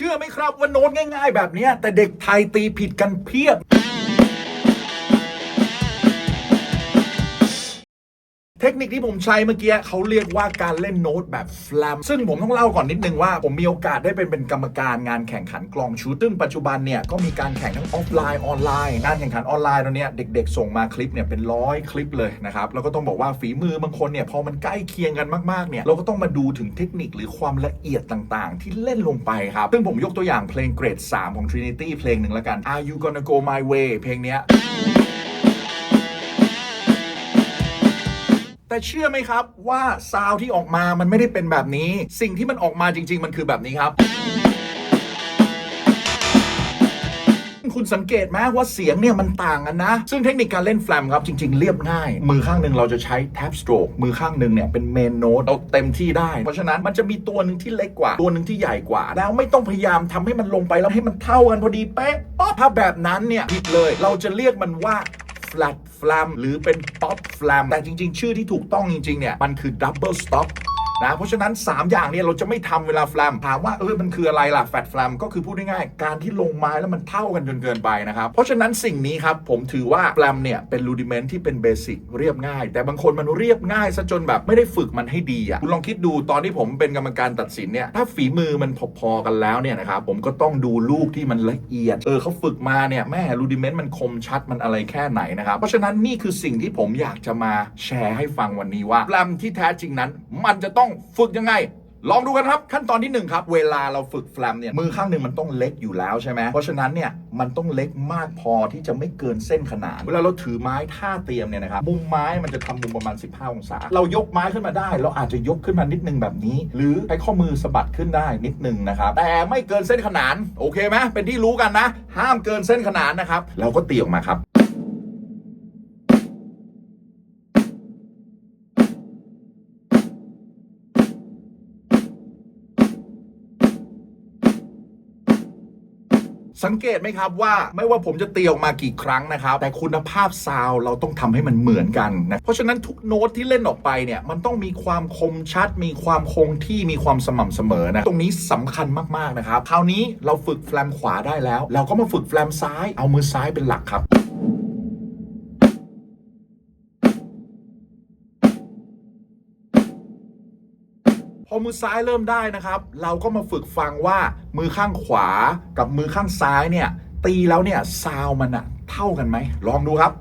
ชื่อไหมครับว่าโน้ตง่าย ๆ แบบนี้แต่เด็กไทยตีผิดกันเพียบ เทคนิคที่ผมใช้เมื่อกี้เขาเรียกว่าการเล่นโน้ตแบบแฟลมซึ่งผมต้องเล่าก่อนนิดนึงว่า ผมมีโอกาสได้เป็นเป็นกรรมการงานแข่งขันกลองชูตซึ่งปัจจุบันเนี่ยก็มีการแข่งทั้งออฟไลน์ออนไลน์งานแข่งขันออนไลน์ตอนเนี้ยเด็กๆ ส่งมาคลิปเนี่ยเป็นร้อยคลิปเลยนะครับแล้วก็ต้องบอกว่าฝีมือบางคนเนี่ยพอมันใกล้เคียงกันมากๆเนี่ยเราก็ต้องมาดูถึงเทคนิคหรือความละเอียดต่างๆ ที่เล่นลงไปครับซึ่งผมยกตัวอย่างเพลงเกรด 3 ของ Trinity เพลงหนึ่งล้วกัน Are You Gonna Go My Way เพลงเนี้ย แต่เชื่อไหมครับว่าซาวที่ออกมามันไม่ได้เป็นแบบนี้ สิ่งที่มันออกมาจริง ๆ มันคือแบบนี้ครับคุณสังเกตไหมว่าเสียงเนี่ยมันต่างกันนะ ซึ่งเทคนิคการเล่นแฟลมครับจริง ๆ เรียบง่าย มือข้างหนึ่งเราจะใช้แท็บสโตรกมือข้างหนึ่งเนี่ยเป็นเมนโน้ตเอาเต็มที่ได้ เพราะฉะนั้นมันจะมีตัวหนึ่งที่เล็กกว่า ตัวหนึ่งที่ใหญ่กว่า แล้วไม่ต้องพยายามทำให้มันลงไปแล้วให้มันเท่ากันพอดีเป๊ะถ้าแบบนั้นเนี่ยผิดเลย เราจะเรียกมันว่า flat flam หรือเป็น pop flam แต่จริง ๆ ชื่อที่ถูกต้องจริง ๆ เนี่ย มันคือ double stop นะเพราะฉะนั้น 3 อย่างเนี่ยเราจะไม่ทำเวลาแฟลมถามว่าเออมันคืออะไรล่ะแฟตแฟลมก็คือพูดง่ายๆการที่ลงไม้แล้วมันเท่ากันจนเกินไปนะครับ เพราะฉะนั้นสิ่งนี้ครับผมถือว่าแฟลมเนี่ยเป็นรูดิเมนที่เป็นเบสิกเรียบง่าย แต่บางคนมันเรียบง่ายซะจนแบบไม่ได้ฝึกมันให้ดีอะคุณลองคิดดูตอนที่ผมเป็นกรรมการตัดสินเนี่ยถ้าฝีมือมันพอๆกันแล้วเนี่ยนะครับผมก็ต้องดูลูกที่มันละเอียดเออเขาฝึกมาเนี่ยแม่รูดิเมนต์มันคมชัดมันอะไรแค่ไหนนะครับเพราะฉะนั้นนี่คือสิ่งที่ผมอยากจะมาแชร์ให้ฟังวันนี้ว่าแฟลมที่แท้จริงนั้น มันจะต้องฝึกยังไง ลองดูกันครับขั้นตอนที่หนึ่งครับ เวลาเราฝึกแฟลมเนี่ยมือข้างหนึ่งมันต้องเล็กอยู่แล้วใช่ไหมเพราะฉะนั้นเนี่ยมันต้องเล็กมากพอที่จะไม่เกินเส้นขนาน เวลาเราถือไม้ท่าเตรียมเนี่ยนะครับมุมไม้มันจะทำมุมประมาณ 15 องศา เรายกไม้ขึ้นมาได้ เราอาจจะยกขึ้นมานิดนึงแบบนี้ หรือใช้ข้อมือสะบัดขึ้นได้นิดนึงนะครับแต่ไม่เกินเส้นขนานโอเคไหมเป็นที่รู้กันนะ ห้ามเกินเส้นขนานนะครับเราก็ตีออกมาครับ สังเกตไหมครับว่าไม่ว่าผมจะตีออกมากี่ครั้งนะครับ แต่คุณภาพซาวเราต้องทำให้มันเหมือนกันนะเพราะฉะนั้นทุกโน้ตที่เล่นออกไปเนี่ยมันต้องมีความคมชัด มีความคงที่มีความสม่ำเสมอนะตรงนี้สำคัญมากๆนะครับคราวนี้เราฝึกแฟลมขวาได้แล้ว เราก็มาฝึกแฟลมซ้ายเอามือซ้ายเป็นหลักครับ พอมือซ้ายเริ่มได้นะครับ เราก็มาฝึกฟังว่ามือข้างขวากับมือข้างซ้ายเนี่ยตีแล้วเนี่ยซาวมันอะเท่ากันไหมลองดูครับ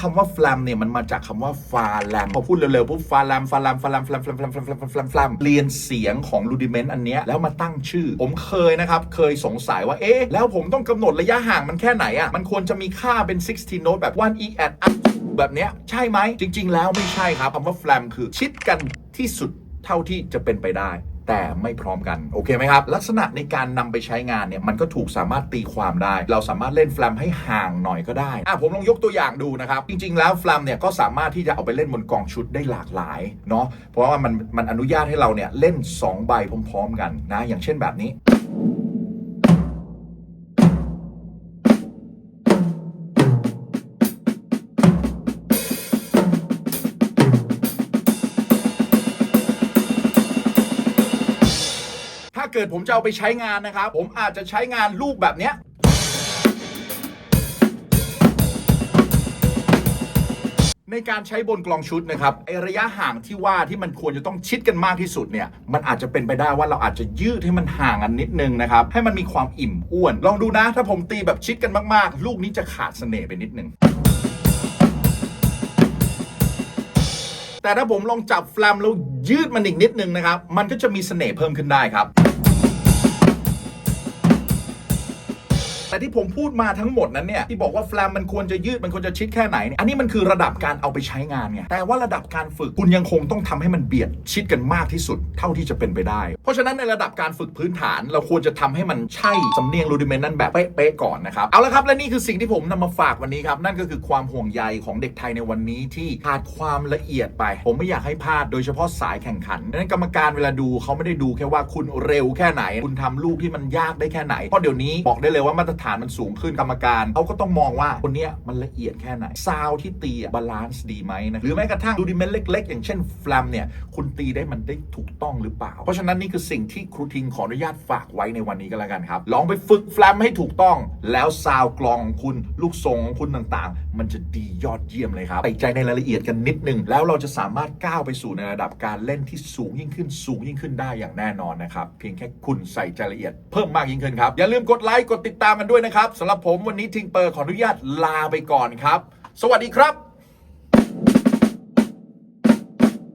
คำว่าแฟลมเนี่ยมันมาจากคำว่าฟาแลมพอพูดเร็วๆปุ๊บฟาแลมฟาแลมฟาแลมแลมแลมแลมแฟลมแฟลมแฟลมแลมเรียนเสียงของรูดิเมนต์อันเนี้ยแล้วมาตั้งชื่อ ผมเคยนะครับเคยสงสัยว่าเอ๊ะแล้วผมต้องกำหนดระยะห่างมันแค่ไหนอะมันควรจะมีค่าเป็น 16โน้ตแบบ one e at up แบบเนี้ยใช่ไหมจริง ๆ แล้วไม่ใช่ครับคำว่าแฟลมคือชิดกันที่สุดเท่าที่จะเป็นไปได้ แต่ไม่พร้อมกัน โอเคไหมครับ ลักษณะในการนำไปใช้งานเนี่ยมันก็ถูกสามารถตีความได้ เราสามารถเล่นแฟลมให้ห่างหน่อยก็ได้อะผมลองยกตัวอย่างดูนะครับ จริง ๆ แล้วแฟลมเนี่ยก็สามารถที่จะเอาไปเล่นบนกองชุดได้หลากหลายเนาะเพราะว่ามันมันอนุญาตให้เราเนี่ยเล่น 2 ใบพร้อม ๆ กันนะอย่างเช่นแบบนี้ เกิดผมจะเอาไปใช้งานนะครับ ผมอาจจะใช้งานลูกแบบเนี้ยในการใช้บนกลองชุดนะครับไอระยะห่างที่ว่าที่มันควรจะต้องชิดกันมากที่สุดเนี่ย มันอาจจะเป็นไปได้ว่าเราอาจจะยืดให้มันห่างกันนิดนึงนะครับ ให้มันมีความอิ่มอ้วน ลองดูนะ ถ้าผมตีแบบชิดกันมากๆ ลูกนี้จะขาดเสน่ห์ไปนิดนึง แต่ถ้าผมลองจับแฟลมแล้วยืดมันอีกนิดนึงนะครับ มันก็จะมีเสน่ห์เพิ่มขึ้นได้ครับ แต่ที่ผมพูดมาทั้งหมดนั้นเนี่ยที่บอกว่าแฟลมมันควรจะยืดมันควรจะชิดแค่ไหนเนี่ยอันนี้มันคือระดับการเอาไปใช้งานไงแต่ว่าระดับการฝึกคุณยังคงต้องทำให้มันเบียดชิดกันมากที่สุดเท่าที่จะเป็นไปได้ เพราะฉะนั้นในระดับการฝึกพื้นฐาน เราควรจะทำให้มันใช่สำเนียงรูดิเมนต์นั้นแบบเป๊ะๆก่อนนะครับเอาละครับและนี่คือสิ่งที่ผมนำมาฝากวันนี้ครับนั่นก็คือความห่วงใยของเด็กไทยในวันนี้ที่ขาดความละเอียดไป ผมไม่อยากให้พลาดโดยเฉพาะสายแข่งขันดังนั้นกรรมการเวลาดูเขาไม่ได้ดูแค่ว่าคุณเร็วแค่ไหน คุณทำลูกที่มันยากได้แค่ไหนเพราะเดี๋ยวนี้บอกได้เลยว่ามาตรฐานมันสูงขึ้นกรรมการเขาก็ต้องมองว่าคนเนี้ยมันละเอียดแค่ไหนซาวที่ตีบาลานซ์ดีไหมนะหรือแม้กระทั่งดูดิเมนเล็ก ๆ อย่างเช่นแฟลมเนี่ยคุณตีได้มันได้ถูกต้องหรือเปล่า เพราะฉะนั้นนี่คือสิ่งที่ครูทิงขออนุญาตฝากไว้ในวันนี้ก็แล้วกันครับลองไปฝึกแฟลมให้ถูกต้อง แล้วซาวกลองของคุณลูกทรงของคุณต่างๆ มันจะดียอดเยี่ยมเลยครับใส่ใจในรายละเอียดกันนิดนึงแล้วเราจะสามารถก้าวไปสู่ในระดับการเล่นที่สูงยิ่งขึ้นสูงยิ่งขึ้นได้อย่างแน่นอนนะครับเพียงแค่คุณใส่ใจละเอียดเพิ่มมากยิ่งขึ้นครับอย่าลืมกดไลค์กดติดตามกันด้วยนะครับสำหรับผมวันนี้ทิงเปอร์ขออนุญาตลาไปก่อนครับ สวัสดีครับ